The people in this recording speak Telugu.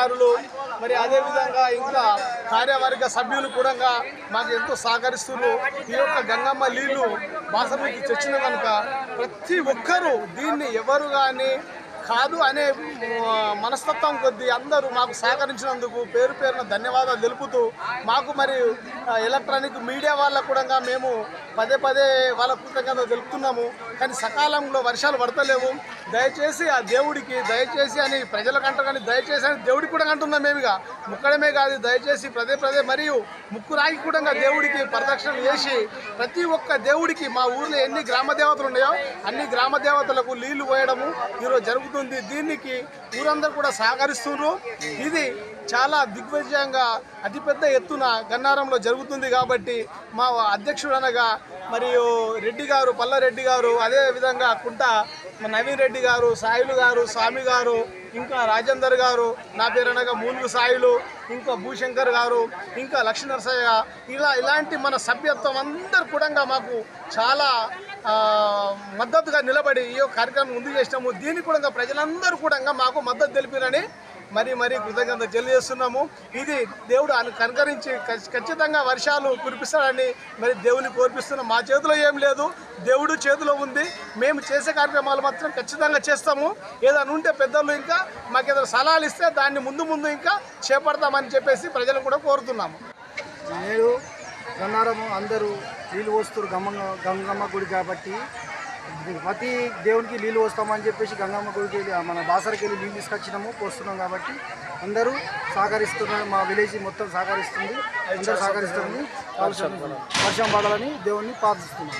అధికారులు మరి అదేవిధంగా ఇంకా కార్యవర్గ సభ్యులు కూడా మాకు ఎంతో సహకరిస్తున్నారు. ఈ యొక్క గంగమ్మ నీళ్ళు బాసరికి తెచ్చిన కనుక ప్రతి ఒక్కరూ దీన్ని ఎవరు కానీ కాదు అనే మనస్తత్వం కొద్దీ అందరూ మాకు సహకరించినందుకు పేరు పేరున ధన్యవాదాలు తెలుపుతూ మాకు మరి ఎలక్ట్రానిక్ మీడియా వాళ్ళకు కూడా మేము పదే పదే వాళ్ళ కృతజ్ఞత తెలుపుతున్నాము. కానీ సకాలంలో వర్షాలు పడతలేవు. దయచేసి ఆ దేవుడికి దయచేసి అని ప్రజలకు అంటారు కానీ దయచేసి అని దేవుడికి కూడా అంటున్నాం మేమిగా ముక్కడమే కాదు దయచేసి పదే పదే మరియు ముక్కు రాగి కూడా దేవుడికి ప్రదక్షిణలు చేసి ప్రతి ఒక్క దేవుడికి మా ఊర్లో ఎన్ని గ్రామ దేవతలు ఉన్నాయో అన్ని గ్రామ దేవతలకు నీళ్ళు పోయడము ఈరోజు జరుగుతుంది దీనికి ఊరందరూ కూడా సహకరిస్తున్నారు. ఇది చాలా దిగ్విజయంగా అతిపెద్ద ఎత్తున గన్నారంలో జరుగుతుంది కాబట్టి మా అధ్యక్షుడు అనగా మరియు రెడ్డి గారు పల్లారెడ్డి గారు అదే విధంగా కుంట నవీన్ రెడ్డి గారు సాయిలు గారు స్వామి గారు ఇంకా రాజేందర్ గారు నా పేరు అనగా మూలుగు సాయిలు ఇంకా భూశంకర్ గారు ఇంకా లక్ష్మీ నరసయ్య ఇలా ఇలాంటి మన సభ్యత్వం అందరు కూడా మాకు చాలా మద్దతుగా నిలబడి ఈ కార్యక్రమం ముందు చేసినాము. దీనికి కూడా ప్రజలందరూ కూడా మాకు మద్దతు తెలిపినని మరి మరి కృతజ్ఞత తెలియజేస్తున్నాము. ఇది దేవుడు అని కనుకరించి ఖచ్చితంగా వర్షాలు కురిపిస్తాడని మరి దేవుని కోర్పిస్తున్నాం మా చేతిలో ఏం లేదు. దేవుడు చేతిలో ఉంది. మేము చేసే కార్యక్రమాలు మాత్రం ఖచ్చితంగా చేస్తాము. ఏదైనా ఉంటే పెద్దలు ఇంకా మాకు ఏదైనా సలహాలు ఇస్తే దాన్ని ముందు ముందు ఇంకా చేపడతామని చెప్పేసి ప్రజలను కూడా కోరుతున్నాము. నేను అన్నారము అందరూ నీళ్ళు పోస్తారు గంగమ్మ గంగమ్మ గుడి కాబట్టి. ప్రతి దేవునికి నీళ్ళు పోస్తామని చెప్పేసి గంగమ్మ గుడికి వెళ్ళి మన బాసరికి వెళ్ళి నీళ్ళు తీసుకొచ్చినాము పోస్తున్నాం కాబట్టి. అందరూ సహకరిస్తున్నారు మా విలేజ్ మొత్తం సహకరిస్తుంది. అందరూ సహకరిస్తుంది. వర్షం పడాలని దేవుణ్ణి ప్రార్థిస్తున్నాం.